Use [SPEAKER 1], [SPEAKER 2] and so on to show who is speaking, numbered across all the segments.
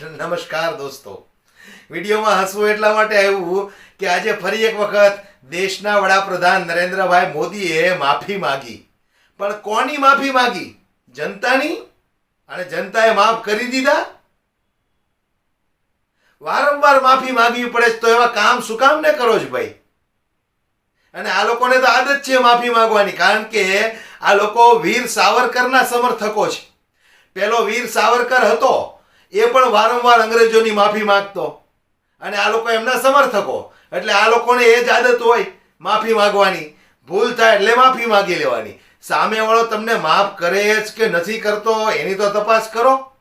[SPEAKER 1] નમસ્કાર દોસ્તો. વિડીયોમાં હસવું એટલા માટે આવ્યું કે આજે ફરી એક વખત દેશના વડાપ્રધાન નરેન્દ્રભાઈ મોદીએ માફી માંગી. પણ કોની માફી માંગી? જનતાની? અને જનતાએ માફ કરી દીધા? વારંવાર માફી માંગવી પડે તો એવા કામ શું કામ ને કરો છો ભાઈ? અને આ લોકોને તો આદત છે માફી માંગવાની, કારણ કે આ લોકો વીર સાવરકરના સમર્થકો છે. પેલો વીર સાવરકર હતો. એ પણ વારંવાર અંગ્રેજોની માફી માંગતો. અને આ લોકો એમના સમર્થકો. એટલે આ લોકોને એ જ આદત હોય, માફી માંગવાની. ભૂલ થાય એટલે માફી માંગી લેવાની. સામેવાળો તમને માફ કરે જ કે નથી કરતો, એની તો તપાસ કરો.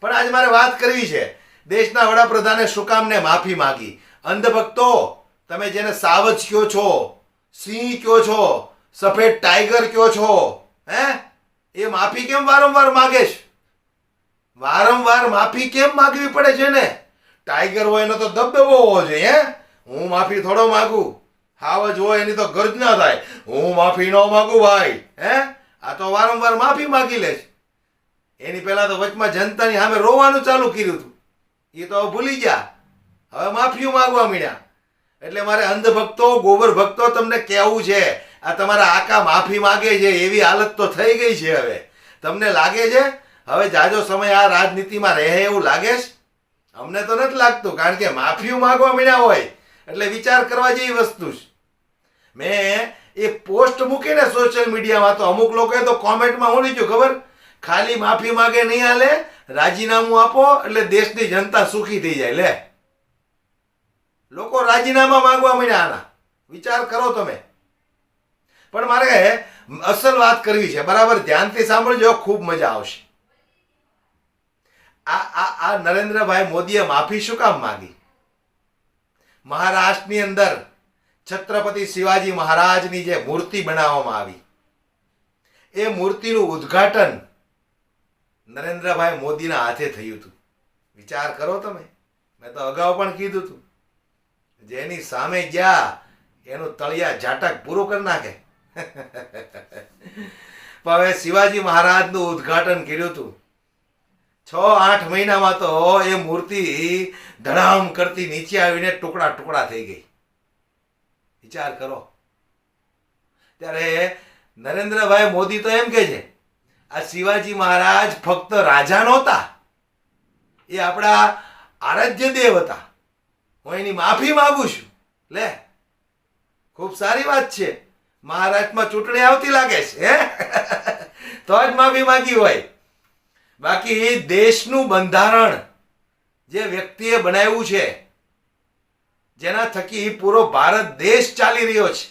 [SPEAKER 1] પણ આજે મારે વાત કરવી છે. દેશના વડાપ્રધાને શું કામને માફી માંગી? અંધભક્તો, તમે જેને સાવજ કયો છો, સિંહ કયો છો, સફેદ ટાઈગર કયો છો, હે? એ માફી કેમ વારંવાર માગે વારંવાર માફી કેમ માગવી પડે છે ને? ટાઈગર હોય એનો તો દબદબો હોવો જોઈએ, હે? હું માફી થોડો માગું. જ હોય એની તો ગર્જના થાય. હું માફી ન માગું ભાઈ, હે? આ તો વારંવાર માફી માગી લે છે. એની પહેલા તો વચમાં જનતાની સામે રોવાનું ચાલુ કર્યું હતું. એ તો હવે ભૂલી ગયા. હવે માફીઓ માગવા માંડ્યા એટલે મારે અંધભક્તો, ગોબર ભક્તો તમને કહેવું છે, આ તમારા આકા માફી માગે છે, એવી હાલત તો થઈ ગઈ છે હવે. તમને લાગે છે હવે જાજો સમય આ રાજનીતિમાં રહે એવું લાગે છે? અમને તો નથી લાગતું, કારણ કે માફીઓ માગવા મળ્યા હોય, એટલે વિચાર કરવા જેવી વસ્તુ છે. મેં એ પોસ્ટ મૂકીને સોશિયલ મીડિયામાં તો અમુક લોકોએ તો કોમેન્ટમાં હું લીધું, ખબર? ખાલી માફી માગે નહીં હાલે, રાજીનામું આપો, એટલે દેશની જનતા સુખી થઈ જાય, લે. લોકો રાજીનામા માંગવા માંડ્યા આના. વિચાર કરો તમે. પણ મારે અસલ વાત કરવી છે, બરાબર? ધ્યાનથી સાંભળજો, ખૂબ મજા આવશે. આ આ આ નરેન્દ્રભાઈ મોદીએ માફી શું કામ માંગી? મહારાષ્ટ્રની અંદર છત્રપતિ શિવાજી મહારાજની જે મૂર્તિ બનાવવામાં આવી, એ મૂર્તિનું ઉદ્ઘાટન નરેન્દ્રભાઈ મોદીના હાથે થયું હતું. વિચાર કરો તમે. મેં તો અગાઉ પણ કીધું હતું. જેની સામે ગયા, એનું તળિયા ઝાટક પૂરું કરી નાખે. હવે શિવાજી મહારાજનું ઉદ્ઘાટન કર્યું હતું. છ આઠ મહિનામાં તો એ મૂર્તિ ધડામ કરતી નીચે આવીને ટુકડા ટુકડા થઈ ગઈ. વિચાર કરો. ત્યારે નરેન્દ્રભાઈ મોદી તો એમ કે છે, આ શિવાજી મહારાજ ફક્ત રાજા નહોતા, એ આપણા આરાધ્ય દેવ હતા. હું એની માફી માગું છું. લે, ખૂબ સારી વાત છે. મહારાષ્ટ્રમાં ચૂંટણી આવતી લાગે છે, હે? તો જ માફી માંગી હોય. બાકી દેશનું બંધારણ જે વ્યક્તિએ બનાવ્યું છે, જેના થકી પૂરો ભારત દેશ ચાલી રહ્યો છે.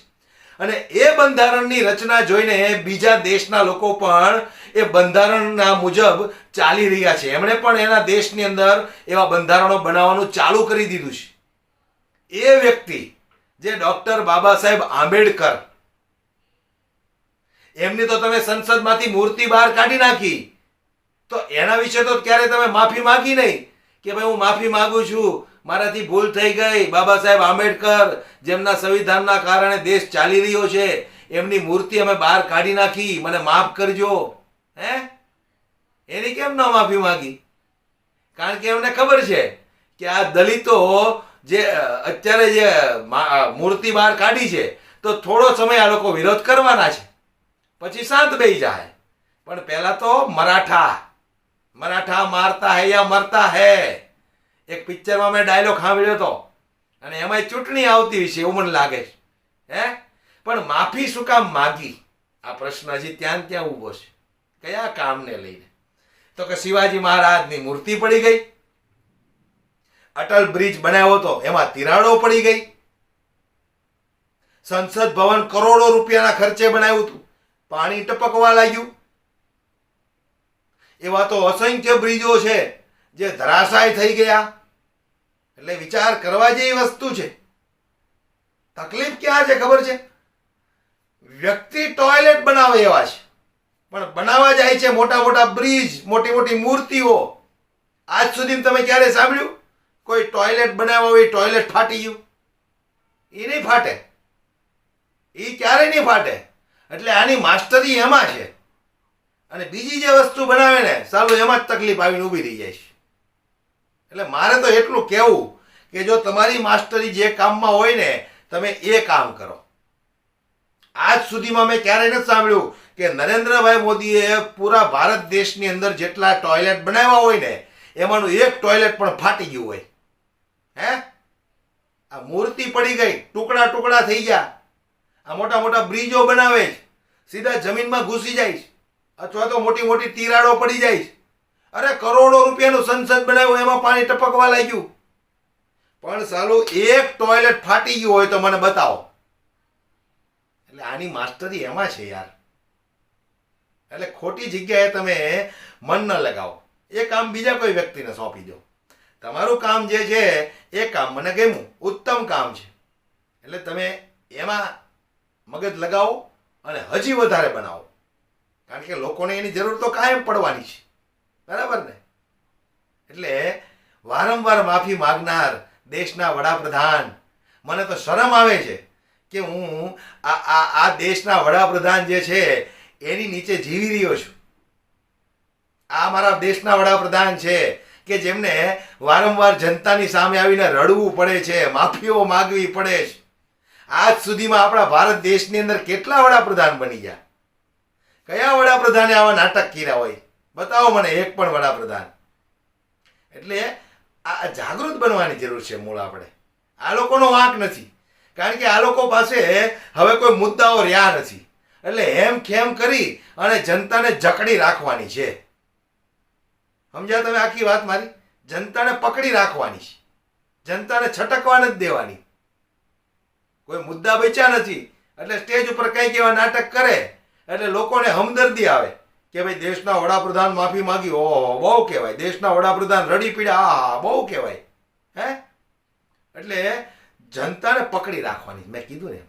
[SPEAKER 1] અને એ બંધારણની રચના જોઈને બીજા દેશના લોકો પણ એ બંધારણના મુજબ ચાલી રહ્યા છે. એમણે પણ એના દેશની અંદર એવા બંધારણો બનાવવાનું ચાલુ કરી દીધું છે. એ વ્યક્તિ, જે ડોક્ટર બાબા સાહેબ આંબેડકર, એમની તો તમે સંસદમાંથી મૂર્તિ બહાર કાઢી નાખી. તો એના વિશે તો ક્યારે તમે માફી માંગી નહીં કે ભાઈ હું માફી માગું છું, મારાથી ભૂલ થઈ ગઈ, બાબા સાહેબ આંબેડકર જેમના સંવિધાનના કારણે દેશ ચાલી રહ્યો છે, એમની મૂર્તિ અમે બહાર કાઢી નાખી, મને માફ કરજો. હે? એની કેમ ન માફી માંગી? કારણ કે એમને ખબર છે કે આ દલિતો જે અત્યારે જે મૂર્તિ બહાર કાઢી છે, તો થોડો સમય આ લોકો વિરોધ કરવાના છે. પછી શાંત બેસી જાય. પણ પહેલાં તો મરાઠા. મરાઠા મારતા હૈ યા મરતા હે? એક પિક્ચરમાં મેં ડાયલોગ સાંભળ્યો હતો. અને એમાં ચૂંટણી આવતી હશે એવું મને લાગે છે. હે? પણ માફી શું કામ માગી? આ પ્રશ્ન હજી ત્યાં ત્યાં ઊભો છે. કયા કામને લઈને? તો કે શિવાજી મહારાજની મૂર્તિ પડી ગઈ. અટલ બ્રિજ બનાવ્યો હતો, એમાં તિરાડો પડી ગઈ. સંસદ ભવન કરોડો રૂપિયાના ખર્ચે બનાવ્યું હતું. પાણી ટપકવા લાગ્યું. એવા તો અસંખ્ય બ્રિજો છે જે ધરાશાય થઈ ગયા. એટલે વિચાર કરવા જેવી વસ્તુ છે. તકલીફ ક્યાં છે ખબર છે? વ્યક્તિ ટોયલેટ બનાવે એવા છે. પણ બનાવવા જાય છે મોટા મોટા બ્રિજ, મોટી મોટી મૂર્તિઓ. આજ સુધી તમે ક્યારે સાંભળ્યું? કોઈ ટોયલેટ બનાવવા હોય, ટોયલેટ ફાટી ગયું. એ નહીં ફાટે. એ ક્યારે નહીં ફાટે. એટલે આની માસ્ટરી એમાં છે. અને બીજી જે વસ્તુ બનાવે ને, સાલું એમાં જ તકલીફ આવીને ઊભી રહી જાય છે. એટલે મારે તો એટલું કહેવું કે જો તમારી માસ્ટરી જે કામમાં હોય ને, તમે એ કામ કરો. આજ સુધીમાં મેં ક્યારેય નથી સાંભળ્યું કે નરેન્દ્રભાઈ મોદીએ પૂરા ભારત દેશની અંદર જેટલા ટોયલેટ બનાવ્યા હોય ને, એમાંનું એક ટોયલેટ પણ ફાટી ગયું હોય. હે? આ મૂર્તિ પડી ગઈ, ટુકડા ટુકડા થઈ ગયા. આ મોટા મોટા બ્રિજો બનાવે સીધા જમીનમાં ઘૂસી જાય છે. અથવા તો મોટી મોટી તિરાડો પડી જાય અરે કરોડો રૂપિયાનું સંસદ બનાવ્યું, એમાં પાણી ટપકવા લાગ્યું. પણ સાલું એક ટોયલેટ ફાટી ગયું હોય તો મને બતાવો. એટલે આની માસ્ટરી એમાં છે યાર. એટલે ખોટી જગ્યાએ તમે મન ન લગાવો. એ કામ બીજા કોઈ વ્યક્તિને સોંપી દો. તમારું કામ જે છે, એ કામ મને ગમ્યું. ઉત્તમ કામ છે. એટલે તમે એમાં મગજ લગાવો અને હજી વધારે બનાવો. કારણ કે લોકોને એની જરૂર તો કાયમ પડવાની છે. બરાબર ને? એટલે વારંવાર માફી માગનાર દેશના વડાપ્રધાન, મને તો શરમ આવે છે કે હું આ આ આ દેશના વડાપ્રધાન જે છે, એની નીચે જીવી રહ્યો છું. આ મારા દેશના વડાપ્રધાન છે કે જેમને વારંવાર જનતાની સામે આવીને રડવું પડે છે, માફીઓ માગવી પડે છે. આજ સુધીમાં આપણા ભારત દેશની અંદર કેટલા વડાપ્રધાન બની ગયા? કયા વડાપ્રધાને આવા નાટક કર્યા હોય? બતાવો મને, એક પણ વડાપ્રધાન. એટલે આ જાગૃત બનવાની જરૂર છે મૂળ આપણે. આ લોકોનો વાંક નથી. કારણ કે આ લોકો પાસે હવે કોઈ મુદ્દાઓ રહ્યા નથી. એટલે હેમ ખેમ કરી અને જનતાને જકડી રાખવાની છે. સમજ્યા તમે આખી વાત મારી? જનતાને પકડી રાખવાની છે. જનતાને છટકવા નથી દેવાની. કોઈ મુદ્દા બચ્યા નથી. એટલે સ્ટેજ ઉપર કંઈક એવા નાટક કરે. એટલે લોકોને હમદર્દી આવે કે ભાઈ દેશના વડાપ્રધાન માફી માંગી. ઓહો, બહુ કહેવાય. દેશના વડાપ્રધાન રડી પીડ્યા આ બહુ કહેવાય. હે? એટલે જનતાને પકડી રાખવાની. મેં કીધું ને.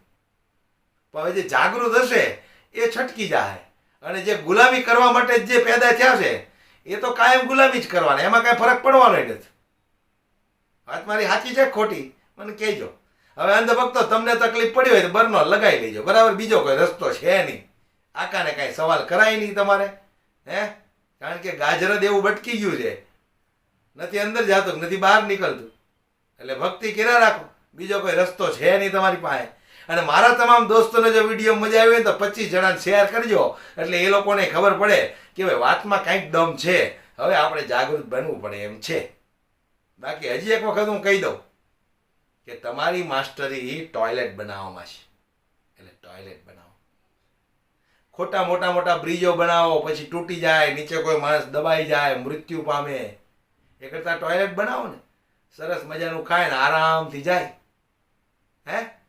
[SPEAKER 1] પણ હવે જે જાગૃત હશે, એ છટકી જાય અને જે ગુલામી કરવા માટે જે પેદા થયા છે, એ તો કાયમ ગુલામી જ કરવાના. એમાં કાંઈ ફરક પડવાનો નથી. વાત મારી સાચી છે ખોટી? મને કહેજો. હવે અંધભક્તો તમને તકલીફ પડી હોય તો બરનો લગાવી લેજો. બરાબર? બીજો કોઈ રસ્તો છે નહીં. આકાને કાંઈ સવાલ કરાય નહીં તમારે, હે? કારણ કે ગાજરદ એવું ભટકી ગયું છે. નથી અંદર જાતું, નથી બહાર નીકળતું. એટલે ભક્તિ કર્યા રાખો? બીજો કોઈ રસ્તો છે નહીં તમારી પાસે. અને મારા તમામ દોસ્તોને જો વીડિયો મજા આવી તો પચીસ જણાને શેર કરજો. એટલે એ લોકોને ખબર પડે કે ભાઈ વાતમાં કાંઈક દમ છે. હવે આપણે જાગૃત બનવું પડે એમ છે. બાકી હજી એક વખત હું કહી દઉં કે તમારી માસ્ટરી ટોયલેટ બનાવવામાં છે. એટલે ટોયલેટ બનાવો. ખોટા મોટા મોટા બ્રિજો બનાવો, પછી તૂટી જાય, નીચે કોઈ માણસ દબાઈ જાય, મૃત્યુ પામે. એ કરતાં ટોયલેટ બનાવો ને. સરસ મજાનું ખાય ને આરામથી જાય. હે?